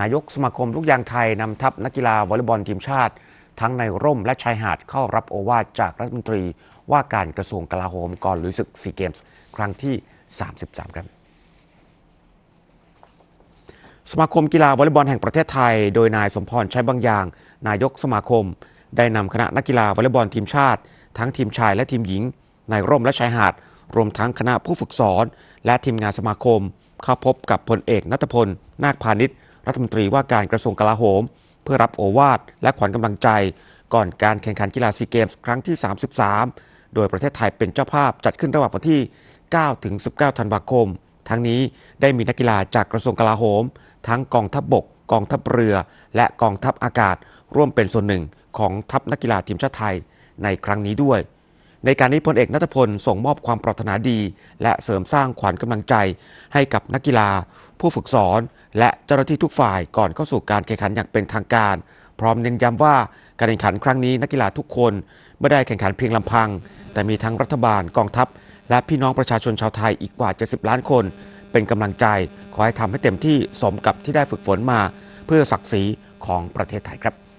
นายกสมาคมลูกยางไทยนำทัพนักกีฬาวอลเลย์บอลทีมชาติ ทั้งในร่มและชายหาดเข้ารับโอวาทจากรัฐมนตรีว่าการกระทรวงกลาโหมก่อนลุยศึกซีเกมส์ครั้งที่ 33 ครับ สมาคมกีฬาวอลเลย์บอลแห่งประเทศไทย โดยนายสมพรใช้บางอย่าง นายกสมาคม ได้นำคณะนักกีฬาวอลเลย์บอลทีมชาติ ทั้งทีมชายและทีมหญิง ในร่มและชายหาด รวมทั้งคณะผู้ฝึกสอน และทีมงานสมาคมเข้าพบกับพลเอกนัทพล นาคพาณิชย์ รัฐมนตรีว่าการกระทรวงกลาโหม เพื่อรับโอวาทและขวัญกำลังใจ ก่อนการแข่งขันกีฬาซีเกมส์ครั้งที่ 33 โดยประเทศไทยเป็นเจ้าภาพจัดขึ้นระหว่างวันที่ 9 ถึง 19 ธันวาคม ทั้งนี้ได้มีนักกีฬาจากกระทรวงกลาโหม ทั้งกองทัพบบก กองทัพเรือ และกองทัพอากาศ ร่วมเป็นส่วนหนึ่งของทัพนักกีฬาทีมชาติไทยในครั้งนี้ด้วย ในการนี้พลเอกนัทพลส่งมอบความปรารถนาดี และเสริมสร้างขวัญกำลังใจ ให้กับนักกีฬา ผู้ฝึกสอน และเจ้าหน้าที่ทุกฝ่ายก่อนเข้าสู่การแข่งขันอย่างเป็นทางการ พร้อมเน้นย้ำว่าการแข่งขันครั้งนี้นักกีฬาทุกคนไม่ได้แข่งขันเพียงลำพัง แต่มีทั้งรัฐบาลกองทัพ และพี่น้องประชาชนชาวไทยอีกกว่า 70 ล้านคน เป็นกำลังใจขอให้ทำให้เต็มที่สมกับที่ได้ฝึกฝนมา เพื่อศักดิ์ศรีของประเทศไทยครับ